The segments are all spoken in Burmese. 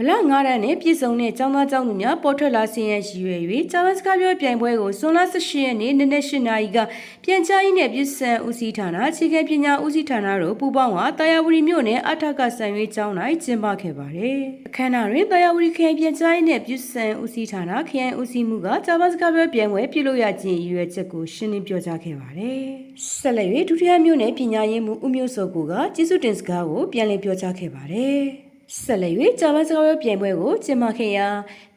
ဗလ9ရန်နဲ့ပြည်စုံတဲ့ចောင်းသားចောင်းသူများပေါ်ထွက်လာဆင်းရဲရည်ရွယ်၍ចောင်းသားစကားပြောပြိုင်ပွဲကိုဇွန်လ18ရက်နေ့နနက်၈နာရီကပြန်ကြားရေးနဲ့ပြည်စံဦးစီးဌာနအခြေခံပညာဦးစီးဌာနတို့ပူးပေါင်းကတာယာဝတီမြို့နယ်အထက်ကဆန်ရွေးကျောင်း၌ကျင်းပခဲ့ပါတယ်။အခမ်းအနားတွင်တာယာဝတီခရိုင်ပြန်ကြားရေးနဲ့ပြည်စံဦးစီးဌာနခရိုင်ဦးစီးမှုကចောင်းသားစကားပြောပြိုင်ပွဲပြုလုပ်ရခြင်းရည်ရွယ်ချက်ကိုရှင်းလင်းပြောကြားခဲ့ပါတယ်။ဆက်လက်၍ဒုတိယမြို့နယ်ပညာရေးမှူးဦးမျိုးစောကိုကကျေးဇူးတင်စကားကိုပြန်လည်ပြောကြားခဲ့ပါတယ်။ ဆက်လက်၍ဂျာမန်စကားပြောပြိုင်ပွဲကိုကျင်းပခဲ့ရာ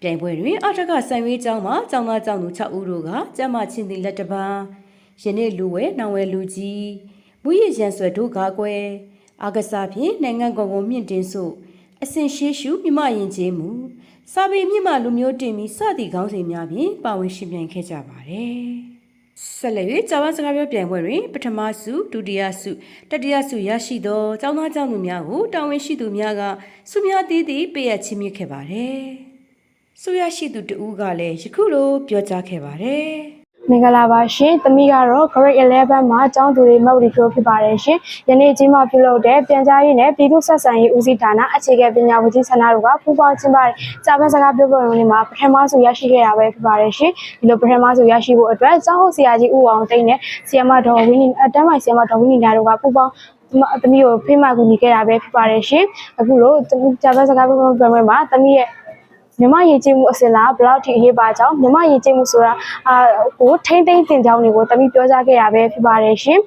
ပြိုင်ပွဲတွင်အထက်ကဆိုင်ဝေးကျောင်းမှကျောင်းသားကျောင်းသူ6ဦးတို့ကကျမ်းမာချင်းသည်လက်တစ်ပါးယနေ့လူဝဲနောင်ဝဲလူကြီးမူရရန်ဆွဲတို့ကားကွယ်အာကစားဖြင့်နိုင်ငံကုန်ကိုမြင့်တင်ဆို့အစဉ်ရှေးရှုမြမရင်ကျေးမှုစာပေမြမလူမျိုးတင်ပြီးစသည့်ခေါင်းစဉ်များဖြင့်ပါဝင်ရှင်ပြိုင်ခဲ့ကြပါတယ် ဆက်လက်၍ဂျာမန်စကားပြောပြိုင်ပွဲတွင်ပထမဆုဒုတိယဆုတတိယဆုရရှိသောကျောင်းသားကျောင်းသူများကိုတာဝန်ရှိသူများကဆုများသေးသေးပေးအပ်ချင်းမြင့်ခဲ့ပါတယ်။ဆုရရှိသူတဦးကလည်းယခုလိုပြောကြားခဲ့ပါတယ်။ မင်္ဂလာပါရှင်။သမီးကတော့ Grade 11မှာကျောင်းသူတွေမဟုတ်ဒီပြောဖြစ်ပါတယ်ရှင်။ယနေ့ကြီးမှပြုလုပ်တဲ့ပြန်ကြားရေးနဲ့ပြည်သူ့ဆက်ဆံရေးဦးစီးဌာနအခြေခံပညာဝန်ကြီးဌာနတို့ကပူးပေါင်းကျင်းပတဲ့စာပေစကားပြောပွဲဝင်မှာပထမဆုံးရရှိခဲ့တာပဲဖြစ်ပါတယ်ရှင်။ဒီလိုပထမဆုံးရရှိဖို့အတွက်ကျောင်းဟုတ်ဆရာကြီးဦးအောင်သိန်းနဲ့ဆီယမဒေါ်ဝင်းနေအတန်းမိုင်ဆီယမဒေါ်ဝင်းနေနာတို့ကပူးပေါင်းသမီးကိုဖိမကူညီခဲ့တာပဲဖြစ်ပါတယ်ရှင်။အခုလို့စာပေစကားပြောပွဲမှာသမီးရဲ့ မြမရေကျင်းမှုအစင်လာဘယ်လောက်ထိအရေးပါကြောင်းမြမရေကျင်းမှုဆိုတာအာကိုထိမ့်သိမ့်တင်ကြောင်းတွေကိုတမိပြောကြားခဲ့ရပဲဖြစ်ပါတယ်ရှင်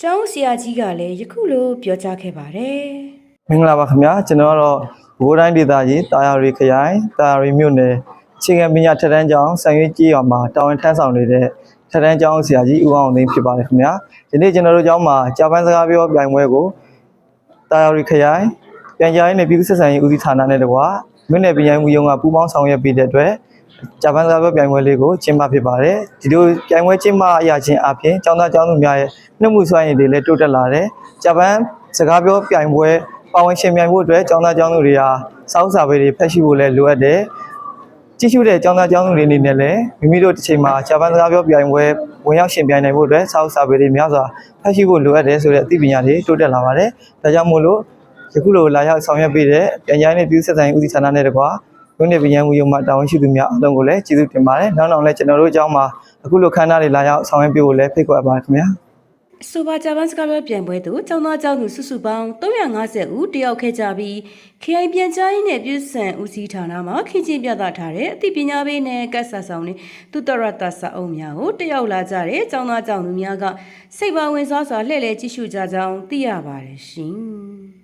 ကျောင်းဆရာကြီးကလည်းယခုလိုပြောကြားခဲ့ပါတယ်မင်္ဂလာပါခင်ဗျာကျွန်တော်ကတော့ဘိုးတိုင်းဒေသကြီးတာယာရီခရိုင်တာယာရီမြို့နယ်အခြေခံပညာထက်တန်းကျောင်းဆန်ရွေးကြီးရွာမှာတာဝန်ထမ်းဆောင်နေတဲ့ထက်တန်းကျောင်းဆရာကြီးဦးအောင်သိန်းဖြစ်ပါတယ်ခင်ဗျာဒီနေ့ကျွန်တော်တို့ကျောင်းမှာဂျပန်စကားပြောပြိုင်ပွဲကိုတာယာရီခရိုင်ပြန်ကြားရေးနဲ့ပြည်သူ့ဆက်ဆံရေးဦးစီးဌာနနဲ့တကွာ မြို့နယ်ပြည်နယ်မှုရုံးကပူးပေါင်းဆောင်ရွက်ပေးတဲ့အတွက်ဂျပန်စကားပြောပြိုင်ပွဲလေးကိုကျင်းပဖြစ်ပါတယ်ဒီလိုပြိုင်ပွဲကျင်းပရခြင်းအပြင်ကျောင်းသားကျောင်းသူများရဲ့နှမှုစွမ်းရည်တွေလည်းတိုးတက်လာတယ်ဂျပန်စကားပြောပြိုင်ပွဲပါဝင်ရှင်ပြိုင်ဖို့အတွက်ကျောင်းသားကျောင်းသူတွေဟာစောက်စာပေတွေဖတ်ရှိဖို့လည်းလိုအပ်တယ်။ကြည့်ရှုတဲ့ကျောင်းသားကျောင်းသူတွေအနေနဲ့လည်းမိမိတို့တစ်ချိန်မှာဂျပန်စကားပြောပြိုင်ပွဲဝင်ရောက်ရှင်ပြိုင်နိုင်ဖို့အတွက်စောက်စာပေတွေများစွာဖတ်ရှိဖို့လိုအပ်တယ်ဆိုတဲ့အသိပညာတွေတိုးတက်လာပါတယ်။ဒါကြောင့်မို့လို့ ယခုလိုလာရောက်ဆောင်ရွက်ပေးတဲ့ပြန်ကြားရေးနဲ့ပြည်သူ့ဆက်ဆံရေးဦးစီးဌာနနဲ့တကွာမြို့နယ်ပြည်မှုရုံမှတာဝန်ရှိသူများအားလုံးကိုလည်းကျေးဇူးတင်ပါတယ်။နောက်နောက်လည်းကျွန်တော်တို့အကြောင်းမှာအခုလိုခန်းသားတွေလာရောက်ဆောင်ရွက်ပေးဖို့လည်းဖိတ်ခေါ်ပါခင်ဗျာ။အဆိုပါဂျပန်စကားပြောပြိုင်ပွဲသို့ကျောင်းသားကျောင်းသူစုစုပေါင်း350ဦးတယောက်ခဲ့ကြပြီး KI ပြန်ကြားရေးနဲ့ပြည်စံဦးစီးဌာနမှခင်းချင်းပြသထားတဲ့အသိပညာပေးနဲ့ကတ်ဆာဆောင်နဲ့သူတရတစာအုပ်များကိုတယောက်လာကြတဲ့ကျောင်းသားကျောင်းသူများကစိတ်ပါဝင်စားစွာလှည့်လည်ကြည့်ရှုကြကြောင်းသိရပါတယ်ရှင်။